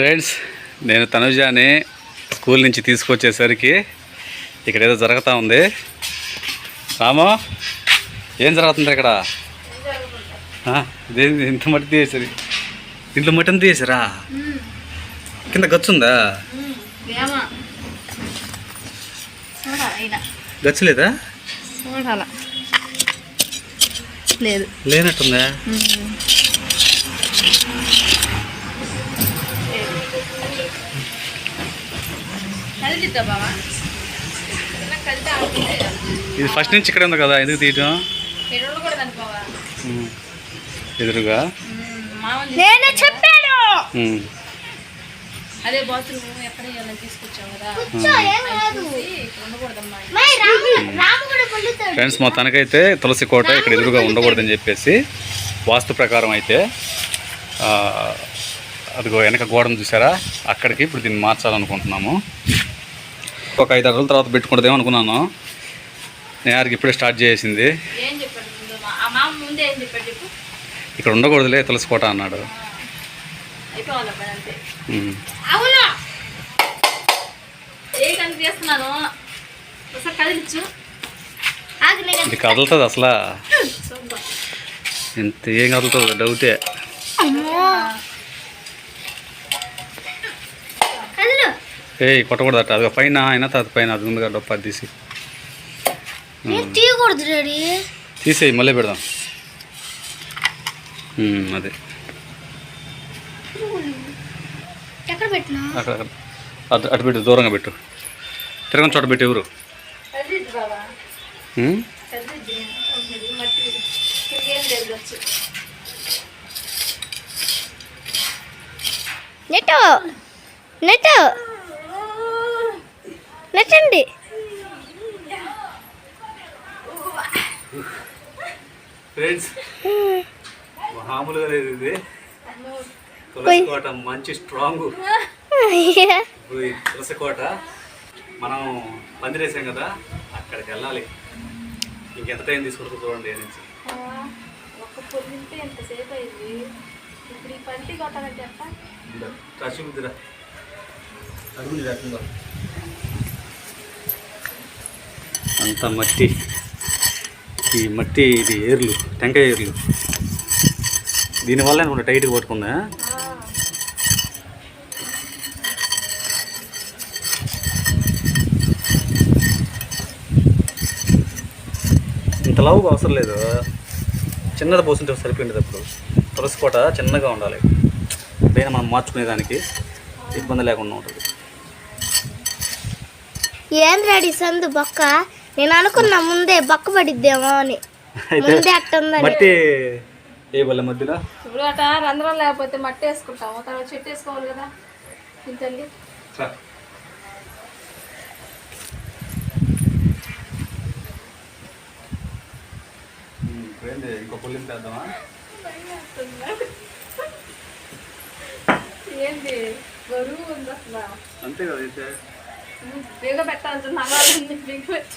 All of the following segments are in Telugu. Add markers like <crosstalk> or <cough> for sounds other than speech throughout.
ఫ్రెండ్స్ నేను తనుజాని స్కూల్ నుంచి తీసుకొచ్చేసరికి ఇక్కడ ఏదో జరుగుతూ ఉంది. రాము ఏం జరుగుతుంది ఇక్కడ? ఇంత మట్టి తీసేసరి. ఇంట్లో అంతా తీసారా కింద గచ్చుందా? ఏమా చూడాలా అయినా గచ్చు లేదా. చూడాలా లేదు లేనట్టుందా ఇది ఫస్ట్ నుంచి ఇక్కడ ఉంది కదా ఎందుకు తీయటం. ఎదురుగా? నేను చెప్పాను. అదే బాత్రూమ్ ఎక్కడ కదా. ఫ్రెండ్స్ మొత్తానికైతే తులసి కోట ఇక్కడ ఎదురుగా ఉండకూడదని చెప్పేసి వాస్తు ప్రకారం అయితే ఆ, అదిగో వెనక గోడను చూసారా? అక్కడికి ఇప్పుడు దీన్ని మార్చాలనుకుంటున్నాము. ఒక ఐదు రోజుల తర్వాత పెట్టుకుంటుందేమో అనుకున్నాను. నేను ఇప్పుడే స్టార్ట్ చేసింది. ఇక్కడ ఉండకూడదులే తులసి కోట అన్నాడు. ఇది కదులుతుంది అసలు. ఇంత ఏం కదులుతుంది డౌటే అమ్మో కదులు ఏ కొట్టకూడదట. అది పైన అయినా తర్వాత పైన అది ఉంది కదా డొప్ప తీసి. తీయకూడదు డాడీ. తీసేయి మళ్ళీ పెడదాం. అదే. ఎక్కడ పెట్టినా? అక్కడ అక్కడ. అటు అటు పెట్టు దూరంగా పెట్టు. తిరగని చోట పెట్టు ఎవరు? కదిలిద్దు బాబా ఉమ్? కదిలిద్దు నేను మట్టి ఇంకేం లేదు వచ్చి నెట్ నెట్ నెట్టండి ఫ్రెండ్స్ మామూలుగా లేదు ఇది. తులసి కోట మంచి స్ట్రాంగ్. ఇప్పుడు ఈ తులసి కోట మనం పందిరేసాం కదా అక్కడికి వెళ్ళాలి. ఇంకెంత టైం తీసుకుంటుంది చూడండి నుంచి. ఇప్పుడు ఈ అంత మట్టి. ఈ మట్టి ఇది ఏర్లు టెంకాయ ఏర్లు. దీనివల్ల అనుకుంటా టైట్గా పట్టుకుందా? ఇంత లావుగా అవసరం లేదు. చిన్నది పోసుంటే సరిపోయింది అప్పుడు. తులసి కోట చిన్నగా ఉండాలి. ఎప్పుడైనా మనం మార్చుకునేదానికి ఇబ్బంది లేకుండా ఉంటుంది. ఏం రెడీ సందు బొక్క నేను అనుకున్నా ముందే బొక్క పడిద్దేమో అని. అయితే ముందే అట్టుందని. మట్టి ఏ మధ్యలో? ఇప్పుడు అట రంధ్రం లేకపోతే మట్టి వేసుకుంటాము. తర్వాత చెట్టు వేసుకోవాలి కదా. ఇంతండి ఇంకో చేద్దామా ఏంటి బరువు ఉంది అసలు. అంతే కదా అయితే. బిగ పెట్టాల్సిన నగాలు ఉంది బిగ పెట్టి.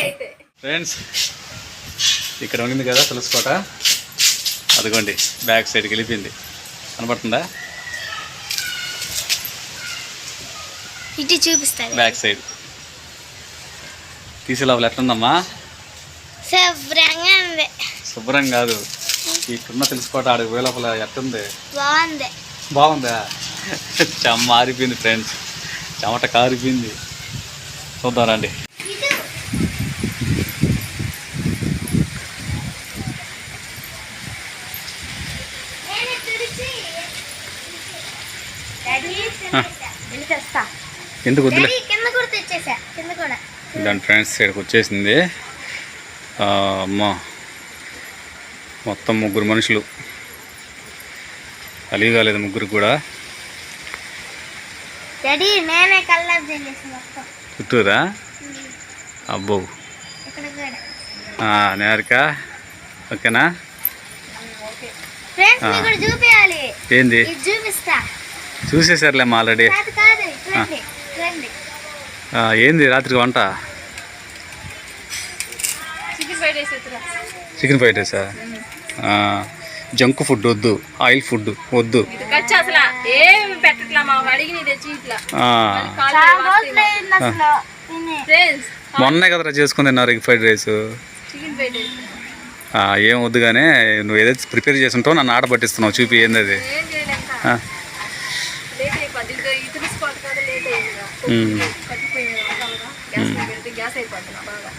అయితే ఫ్రెండ్స్ ఇక్కడ ఉండింది కదా తులసికోట అదిగోండి బ్యాక్ సైడ్కి వెళ్ళిపోయింది. కనబడుతుందా? ఇటు చూపిస్తాను బ్యాక్ సైడ్. తీసే లోపల ఎట్లుందమ్మా? శుభ్రంగా ఉంది. శుభ్రం కాదు. ఇక్కడున్న తెలుసుకోవటం ఆడికి పోయే లోపల ఎట్టుంది? బాగుంది. బాగుందా? చెమ్మ ఆరిపోయింది ఫ్రెండ్స్ చెమట కారిపోయింది. చూద్దాం రండి. వెళ్ళి తెస్తా ఎందుకు వద్దులే? దాని ఫ్రెండ్స్ ఇక్కడికి వచ్చేసింది. అమ్మ. మొత్తం ముగ్గురు మనుషులు. కలిగి కాలేదు ముగ్గురు కూడా. డాడీ నేనే కలర్ చేసి మొత్తం. చుట్టూరా అబ్బో. నేరక ఓకేనా? ఫ్రెండ్స్ ఆ. మీకు కూడా చూపించాలి ఏంది? చూసేసారులేమ్మా ఆల్రెడీ. కాదు కాదు రండి రండి ఆ, ఏంది రాత్రికి వంట? Chicken fried rice junk food వద్దు ఆయిల్ ఫుడ్ వద్దు. మొన్నే కదరా చేసుకుని తిన్నారు egg fried rice chicken fried rice ఆ, ఏం వద్దు కానీ నువ్వు ఏదైతే ప్రిపేర్ చేసి ఉంటావు నన్ను ఆడ పట్టిస్తున్నావు చూపి ఏంది అది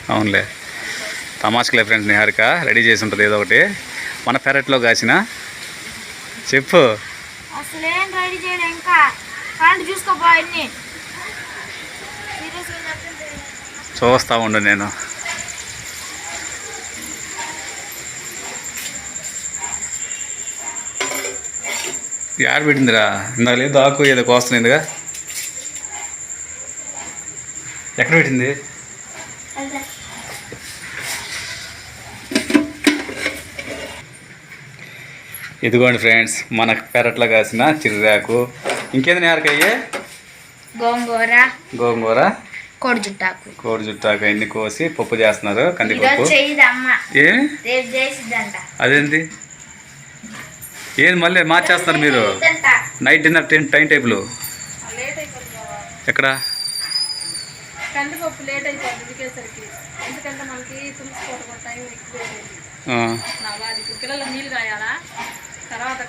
అవునులే. తమాషకులే ఫ్రెండ్స్ నిహారిక రెడీ చేసి ఉంటుంది ఏదో ఒకటి. మన పెరట్లో కాసిన. చెప్పు. అసలు రెడీ ఇంకా. అన్ని చూస్తా ఉండు నేను. యాడ పెట్టిందిరా? ఇందాక లేదు ఆకు ఏదో కోస్తుందిగా ఎక్కడ పెట్టింది? ఇదిగోండి ఫ్రెండ్స్ మన పెరట్లో కాసిన చిర్రాకు. ఇంకేంది నేరకయ్యే? గోంగూర. గోంగూర. కోడి జుట్టాకు కోడి జుట్టాకు ఎన్ని కోసి పప్పు చేస్తున్నారు కందిపప్పు. ఏ అదేంటి ఏంది మళ్ళీ మార్చేస్తున్నారు మీరు. Night dinner time time table. ఎక్కడ? కందిపప్పు లేట్ ఉడికేసరికి. ఎందుకంటే మనకి టైం ఎక్కువ పిల్లలు నీళ్ళు కాయాలా? తర్వాత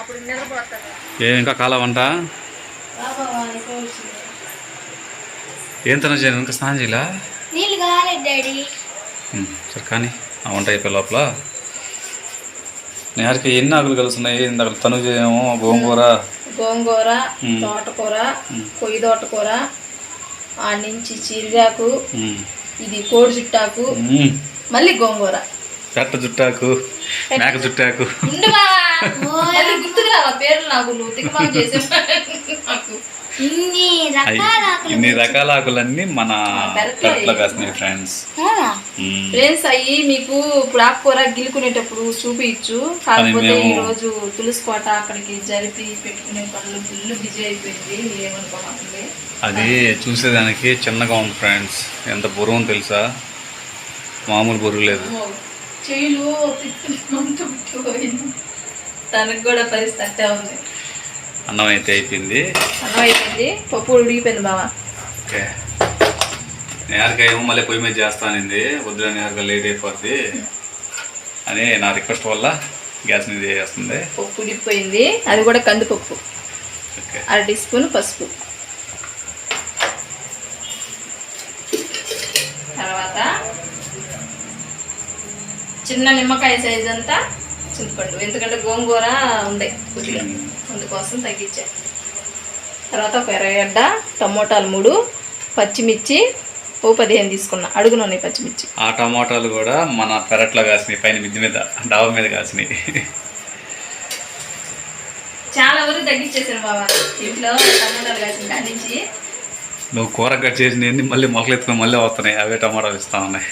అప్పుడు నిద్రపోతారు. ఏం ఇంకా కాలా వంట? ఏం తన చేయను? ఇంకా స్నానం చేయలా? నీళ్ళు కావాలి డాడీ. సరే కానీ ఆ వంట అయిపోయి లోపల నేరకి ఎన్ని ఆకులు కలుస్తున్నాయి? ఇందాక తను ఏమో గోంగూర. గోంగూర. తోటకూర. కొయ్యి తోటకూర ఆ నుంచి చిరిగాకు ఇది కోడి చుట్టాకు మళ్ళీ గోంగూర. పెట్ట జుట్టాకు. మేక జుట్టాకు ఉండు బావా. మళ్ళీ గుర్తుకు రావా పేర్లు నాకు నువ్వు తికమాకు చేసే నాకు. ఇన్ని రకాల ఆకులు ఇన్ని రకాల ఆకులన్నీ మన పెరట్లో కాస్తున్నాయి ఫ్రెండ్స్? ఫ్రెండ్స్ అయ్యి మీకు ఇప్పుడు ఆకుకూర గిలుకునేటప్పుడు చూపించు కాకపోతే ఈ రోజు తులసికోట అక్కడికి జరిపి పెట్టుకునే పనులు బిల్లు బిజీ అయిపోయింది. అది చూసేదానికి చిన్నగా ఉంది ఫ్రెండ్స్. ఎంత బరువు తెలుసా? మామూలు బరువు లేదు. పుట్టిపోయింది. తనకు కూడా పరిస్థితి అట్టే ఉంది. అన్నం అయితే అయిపోయింది. అన్నం అయిపోయింది. పప్పు ఉడిగిపోయింది బావ ఓకే. నేరగా ఏమో మళ్ళీ పొయ్యి మీద చేస్తానింది వద్దులే నేరగా లేట్ అయిపోద్ది. అని నా రిక్వెస్ట్ వల్ల గ్యాస్ మీద చేస్తుంది. పప్పు ఉడికిపోయింది. అది కూడా కందిపప్పు. ఓకే. అర టీ స్పూన్ పసుపు. తర్వాత చిన్న నిమ్మకాయ సైజ్ అంతా చింతపండు. ఎందుకంటే గోంగూర ఉంది కొద్దిగా అందుకోసం తగ్గించా. తర్వాత ఒక ఎర్రగడ్డ టమోటాలు మూడు పచ్చిమిర్చి ఓ పదిహేను తీసుకున్నా. అడుగును ఉన్నాయి పచ్చిమిర్చి. ఆ టమాటాలు కూడా మన పెరట్లో కాసినాయి పైన మిద్ది మీద డాబా మీద కాసినాయి. చాలా వరకు తగ్గించేసాను బాబా. ఇంట్లో టమోటాలు కాసిన కాడి నుంచి. నువ్వు కూర కట్ చేసినవి మళ్ళీ మొలకెత్తుకుని మళ్ళీ వస్తున్నాయి. అవే టమాటాలు ఇస్తా ఉన్నాయి.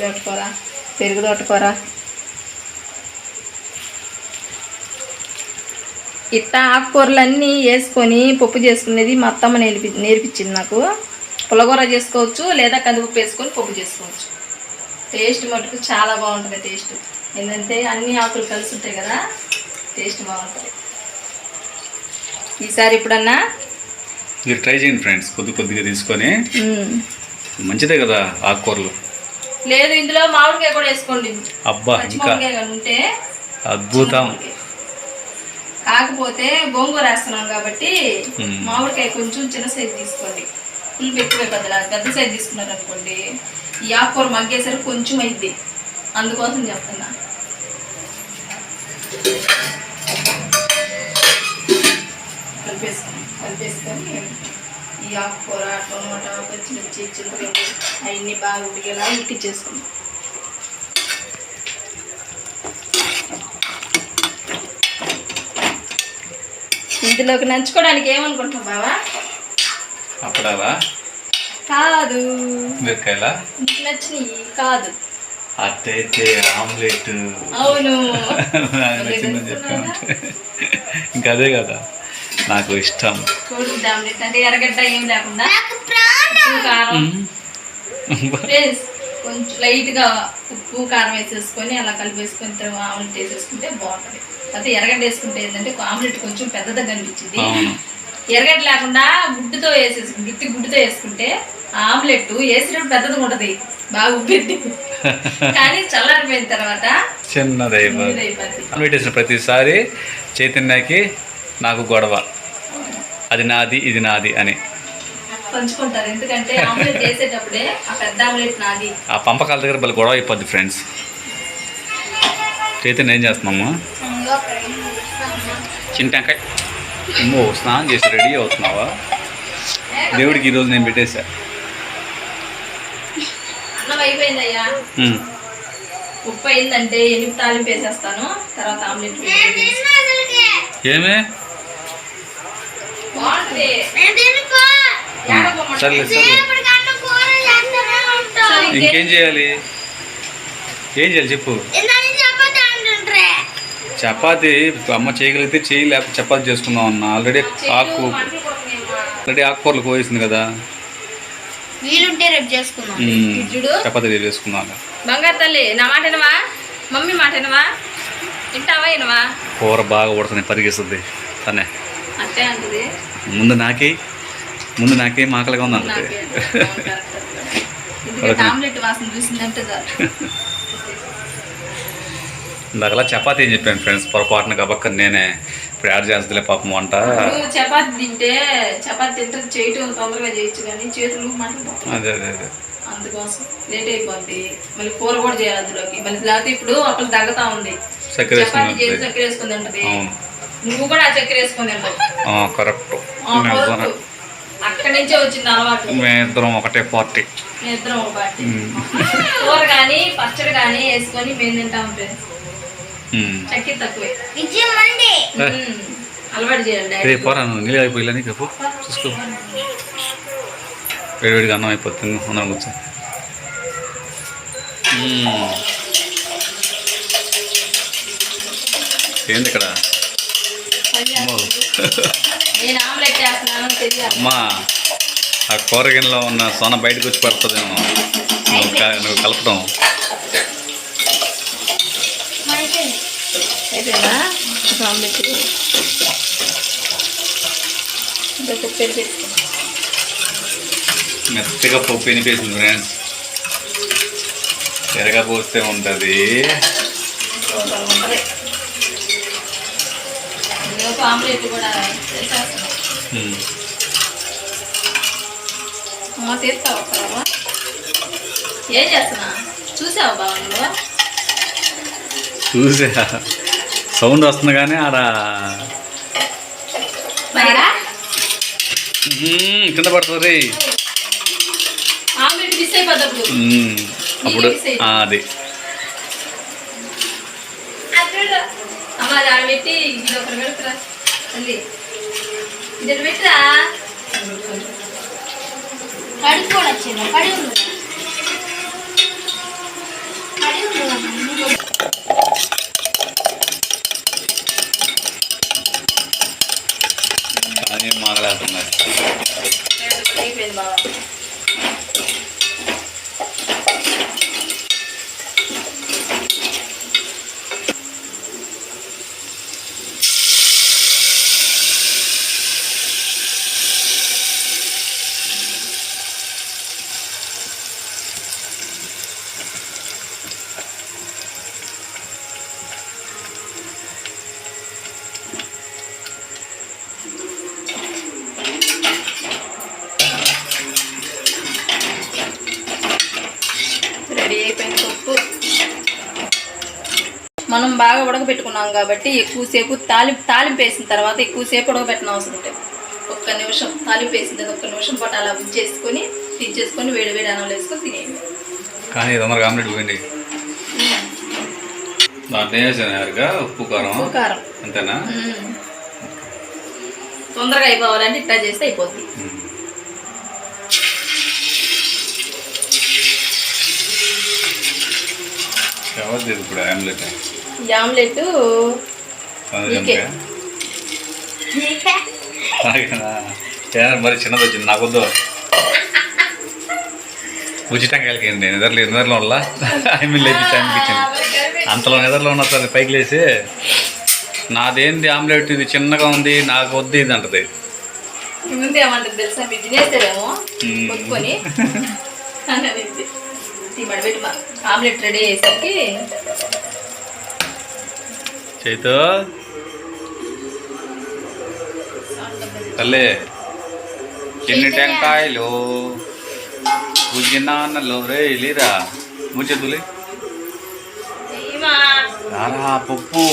తోటకూర పెరుగు తోటకూర ఇట్లా ఆకుకూరలన్నీ వేసుకొని పప్పు చేసుకునేది మా అత్తమ్మ నేర్పి నేర్పించింది నాకు. పులగూర చేసుకోవచ్చు లేదా కందిపప్పు వేసుకొని పప్పు చేసుకోవచ్చు. టేస్ట్ మటుకు చాలా బాగుంటుంది టేస్ట్. ఏంటంటే అన్ని ఆకులు కలిసి ఉంటాయి కదా టేస్ట్ బాగుంటుంది. ఈసారి ఎప్పుడన్నా మీరు ట్రై చేయండి ఫ్రెండ్స్ కొద్ది కొద్దిగా తీసుకొని. మంచిదే కదా ఆకుకూరలు. లేదు ఇందులో మామిడికాయ కూడా వేసుకోండి. అబ్బా ఇంకా ఉంటే. అద్భుతం. కాకపోతే గోంగూర వేస్తున్నాం కాబట్టి మ్మ్. మామిడికాయ కొంచెం చిన్న సైజు తీసుకోండి. పులుపు ఎక్కువ పెద్దలా పెద్ద సైజు తీసుకున్నారు అనుకోండి ఈ ఆకుకూర మగ్గేసరికి కొంచెం అయింది. అందుకోసం చెప్తున్నా. కలిపేసుకుని కలిపేసుకొని ఈ ఆకుకూర టొమాటో పచ్చిమిర్చి చింతపండు అవన్నీ బాగా ఉడికేలా ఉడికిచ్చేసుకున్నాం ఇందులోకి నంచుకోవడానికి ఏమనుకుంటున్నావు బావా? అప్పుడవా? కాదు. మిరకాయల నచ్చినవి కాదు. అట్టయితే ఆమ్లెట్. అవును. <laughs> ఇంకా అదే కదా. నాకు ఇష్టం. కొంచెం లైట్గా ఉప్పు కారం వేసేసుకొని అలా కలిపేసుకొని తర్వాత ఆమ్లెట్ వేసేసుకుంటే బాగుంటుంది. అయితే ఎర్రగడ్డ వేసుకుంటే ఏంటంటే ఆమ్లెట్ కొంచెం పెద్దదిగా కనిపించింది అవును. ఎర్రగడ్డ లేకుండా గుడ్డుతో వేసేసుకుంటే గుత్తి గుడ్డుతో వేసుకుంటే ఆమ్లెట్ వేసినప్పుడు పెద్దదిగా ఉంటుంది. బాగా ఉబ్బిద్ది. <laughs> కానీ చల్లారిపోయిన తర్వాత చిన్నది ఆమ్లెట్ వేసిన ప్రతిసారి చైతన్యకి నాకు గొడవ. అది నాది ఇది నాది అని. పంచుకుంటారు. ఎందుకంటే ఆమ్లెట్ ఆ పెద్ద ఆమ్లెట్ నాది. ఆ పంపకాల దగ్గర భలే గొడవ అయిపోద్ది ఫ్రెండ్స్. చైతన్య ఏం చేస్తున్నాము చింటాకాయ అమ్మో స్నానం చేసి రెడీ అవుతున్నావా? దేవుడికి ఈరోజు నేను పెట్టేశా. అయిపోయిందయ్యా. ఉప్పు అయిందంటే ఎనిమిది తాలింపు వేసేస్తాను. తర్వాత ఆమ్లెట్ ఏమే? సర్లే సర్లే. సరే, ఇంకేం చేయాలి? ఏం చేయాలి చెప్పు. చపాతి అమ్మ చేయగలిగితే చేయి లేకపోతే చపాతి చేసుకుందాం అన్న. ఆల్రెడీ ఆకు. ఆల్రెడీ ఆకుకూరలు కోసింది కదా. వీలుంటే రేపు చేసుకుందాం. చపాతి చేసుకుందాం బంగారు తల్లి నా మాట వినవా? మమ్మీ మాట వినవా? వింటావా వినవా? కూర బాగా ఉడుతుంది పరిగెస్తుంది. తనే. అంటది. ముందు నాకే ముందు నాకే మాకలుగా ఉంది. అంటది ఆమ్లెట్ వాసన చూసిందంటే చాలు. ఇందాకలా చపాతి ఏం చెప్పాను ఫ్రెండ్స్ పొరపాటున గబక్క నేనే ఇప్పుడు యాడ్ చేస్తుందిలే పాపం వంట. చపాతి తింటే చపాతి తింటే చేయటం తొందరగా చేయొచ్చు కానీ చేతులు మంటలు. అదే అదే అదే. అందుకోసం లేట్ అయిపోద్ది. మళ్ళీ కూర కూడా చేయాలి అందులోకి. మళ్ళీ లేకపోతే ఇప్పుడు అప్పుడు తగ్గుతా ఉంది. చక్కెర ఉంటుంది. చక్కెర వేసుకుని ఉంటది అవును. నువ్వు కూడా ఆ చక్కెర వేసుకుని కరెక్ట్. అక్కడి నుంచే వచ్చింది అలవాటు. మేమిద్దరం ఒకటే పార్టీ. మేము ఇద్దరం ఒక పార్టీ. కూర కానీ పచ్చడి కానీ వేసుకొని మేము తింటాం ఫ్రెండ్స్. చక్కెర తక్కువే. అలవాటు నువ్వు? నీళ్ళు అయిపోయిలా నీకు చెప్పు చూసుకో వేడివేడిగా అన్నం అయిపోతుంది. అందరం కూర్చో. ఏంది ఇక్కడ? అమ్మో. ఆ కూరగిన్నెలో ఉన్న సొన బయటకు వచ్చి పడుతుందేమో. నువ్వు కలపడం మెత్తగా పప్పు ఎనిపేసింది ఫ్రెండ్స్. ఎరగా పోస్తే ఉంటుంది సూపర్ ఉంటుంది ఇంకొక ఆమ్లెట్ కూడా చేసేస్తాను మ్మ్. అమ్మ తీస్తావా ఒక్కరవ్వ ఏం చేస్తున్నా? చూసావా బావ నువ్వు? చూసా. సౌండ్ వస్తుంది కానీ ఆడ కింద పడుతుంది. అప్పుడు అది. అమ్మ పెట్టి ఇది ఒకరు పెడుతురా. తల్లి. ఇది పెట్టరా? కడుగు కూడా వచ్చింది కడి మాట్లాడుతున్నారు అయిపోయింది బాబా రెడీ అయిపోయింది పప్పు మనం బాగా ఉడకబెట్టుకున్నాం కాబట్టి ఎక్కువసేపు తాలింపు తాలింపు వేసిన తర్వాత ఎక్కువసేపు ఉడకబెట్టిన అవసరం ఉంటుంది ఒక్క నిమిషం తాలింపు వేసిన తర్వాత ఒక్క నిమిషం పాటు అలా ఉంచేసుకొని తీసేసుకొని వేడి వేడి అన్నం వేసుకొని తినేయండి. కానీ తొందరగా ఆమ్లెట్ పోయింది. దాంట్లో వేసాను యారుగా ఉప్పు కారం? ఉప్పు కారం. అంతేనా. తొందరగా అయిపోవాలంటే ఇట్లా చేస్తే అయిపోద్ది. ఎవరిది ఇప్పుడు ఆమ్లెట్? ఆమ్లెట్. మరి చిన్నది వచ్చింది నాకు వద్దు. ఉచితంగా నేను నిద్రలు నిద్రలో వల్ల ఇచ్చింది. అంతలో నిద్రలో ఉన్న సార్ పైకి లేచి నాదేంది ఆమ్లెట్? ఇది చిన్నగా ఉంది నాకు వద్దు ఇది అంటది. తెలుసా? మీరు తినేస్తారేమో? ఆమ్లెట్ రెడీ అయ్యేసరికి చైతు. తల్లి ఎన్ని టెంకాయలు? బుజ్జి నాన్నలు రే లేరా? ముచ్చెద్దులే ఏమా? రారా పప్పు.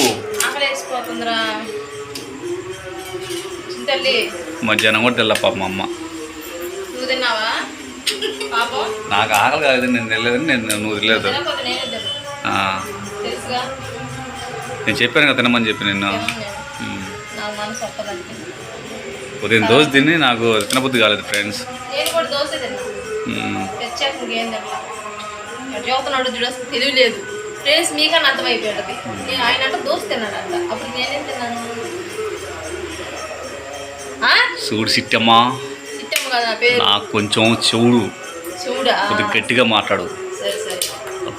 మధ్యాహ్నం కూడా తెల్ల పాప మా అమ్మ నాకు ఆకలి కాదు నేను వెళ్ళలేదని నేను నువ్వు తెలియదు నేనే చెప్పాను కదా తినమని చెప్పి నిన్ను. ఉదయం దోశ తిని నాకు తినబుద్ధి కాలేదు ఫ్రెండ్స్. చదువుతున్నాడు చూడ తెలివి లేదు. ఫ్రెండ్స్ మీకన్నా అర్థమైపోయింది నేను ఆయన అంటే దోశ తిన్నాడంట. అప్పుడు నేనేం తిన్నాను? ఆ? చూడు సిట్టమ్మా. నాకు కొంచెం చెవుడు చూడా? కొద్దిగా గట్టిగా మాట్లాడు.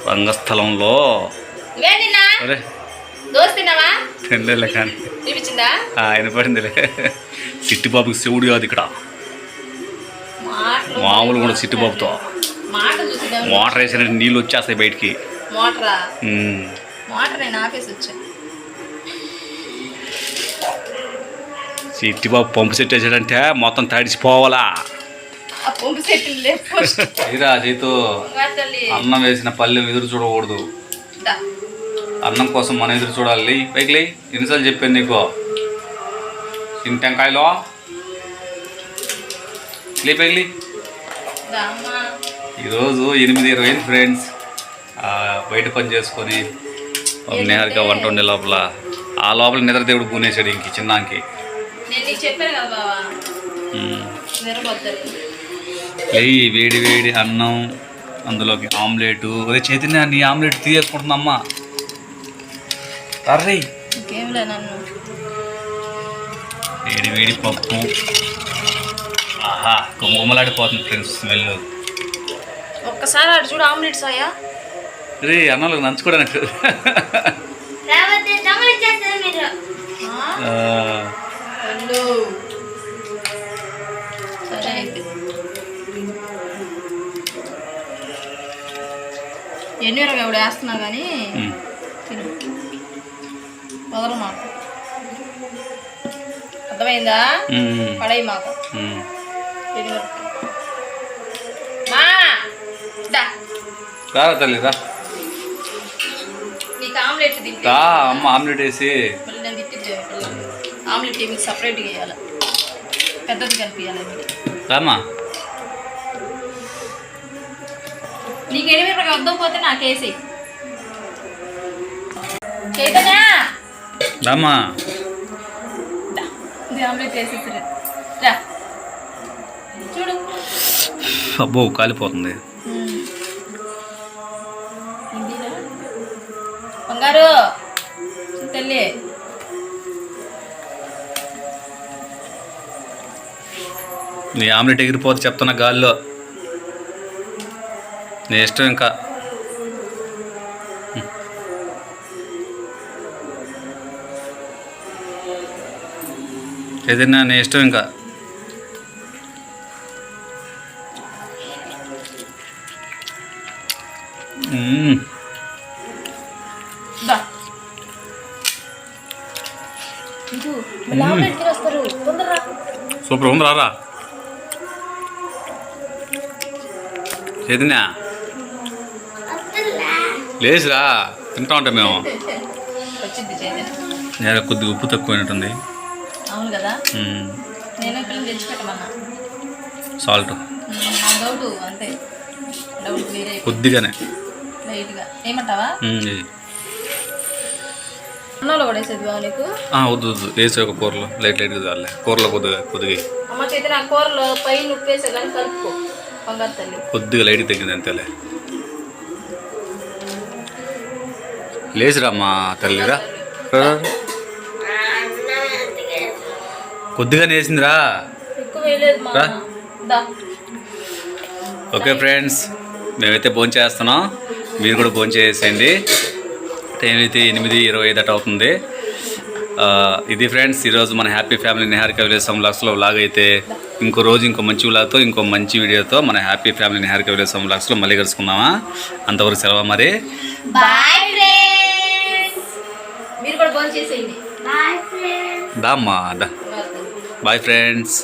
రంగస్థలంలో. అరే. దోశ తిన్నావా? తినలే కానీ. వినిపించిందా ఆ, వినపడిందిలే. సిట్టిబాబుకి శివుడు కాదు ఇక్కడ. మామూలు కూడా సిట్టిబాబుతో మాట చూసి వాటర్ వేసిన నీళ్ళు వచ్చేస్తాయి బయటికి. మోటరా. మోటర్ నేను ఆపేసి వచ్చా. సిట్టిబాబు పంపు సెట్ వేసాడంటే మొత్తం తడిచిపోవాలా ఇరా చేతు అన్నం వేసిన పల్లెం ఎదురు చూడకూడదు. అన్నం కోసం మనం ఎదురు చూడాలి. పైకి లే ఎన్నిసార్లు చెప్పాను నీకు? ఇన్ని టెంకాయలో? లే పైకి ఈరోజు ఎనిమిది ఇరవై అయింది ఫ్రెండ్స్. బయట పని చేసుకొని నేరుగా వంట వండే లోపల. ఆ లోపల నిద్ర దేవుడు పూనేశాడు ఇంక చిన్నాకి లేయి వేడి వేడి అన్నం అందులోకి ఆమ్లెట్. అదే చైతన్య నీ ఆమ్లెట్ తీయకుంటుందమ్మా నన్ను. వేడి వేడి పప్పు. ఆహా గుమ్మలాడిపోతుంది ఫ్రెండ్స్ స్మెల్. ఒక్కసారి అటు చూడు ఆమ్లెట్ సాయా రే అన్నంలోకి నంచుకోవడానికి. ఎన్ని వరకు ఎవడు వేస్తున్నా కానీ వదలు మాకు. అర్థమైందా? పడేయి మాకు. రారా తల్లి రా. నీకు ఆమ్లెట్ రా అమ్మ ఆమ్లెట్ వేసి. ఆమ్లెట్ మీకు సపరేట్గా వేయాలి? పెద్దది కనిపించాలి రామా నీకు ఎనిమిది వద్ద పోతే నాకేసి చైతన్య! రామా. దా, ఇది ఆమ్లెట్ వేసేసి రా. చూడు. అబ్బో కాలిపోతుంది. బంగారు. తల్లి. నీ ఆమ్లెట్ ఎగిరిపోతే చెప్తున్నా గాల్లో. నీ ఇష్టం ఇంకా. ఏదైనా నీ ఇష్టం ఇంకా. సూపర్ ఉంది రారా చైతన్య లేచిరా తింటా ఉంటాం మేము. కొద్దిగా ఉప్పు తక్కువైనట్టుంది. అవును కదా. నేను పిల్లలు తెచ్చిపెట్టమన్నా సాల్ట్. డౌట్ అంతే. డౌట్ వేరే. కొద్దిగానే. లైట్గా. ఏమంటావా. అన్నంలో కూడా వేసేది బావ నీకు? ఆ, వద్దు వద్దు. వేసే ఒక కూరలో. లైట్ లైట్గా చాలే కూరలో కొద్దిగా కొద్దిగా వేయి. అమ్మకైతే నా కూరలో పైన ఉప్పు వేసే కానీ కలుపుకో. బంగారు తల్లి. కొద్దిగా లైట్ తగ్గింది అంతేలే. లేచిరామ్మా తల్లిరా. కొద్దిగానే వేసిందిరా ఎక్కువ వేయలేదు మా రా. దా. ఓకే ఫ్రెండ్స్ మేమైతే భోజనం చేస్తున్నాం. మీరు కూడా భోజనం చేసేయండి. టైం అయితే ఎనిమిది ఇరవై ఐదు అటు అవుతుంది. ఆ, ఇది ఫ్రెండ్స్ ఈరోజు మన హ్యాపీ ఫ్యామిలీ నిహారిక విలేజ్ లాక్స్లో వ్లాగ్ అయితే ఇంకో రోజు ఇంకో మంచి వ్లాగ్తో ఇంకో మంచి వీడియోతో మన హ్యాపీ ఫ్యామిలీ నిహారిక విలేజ్ లాక్స్లో మళ్ళీ కలుసుకుందామా? అంతవరకు సెలవు మరి. దామ్మా దా. Bye friends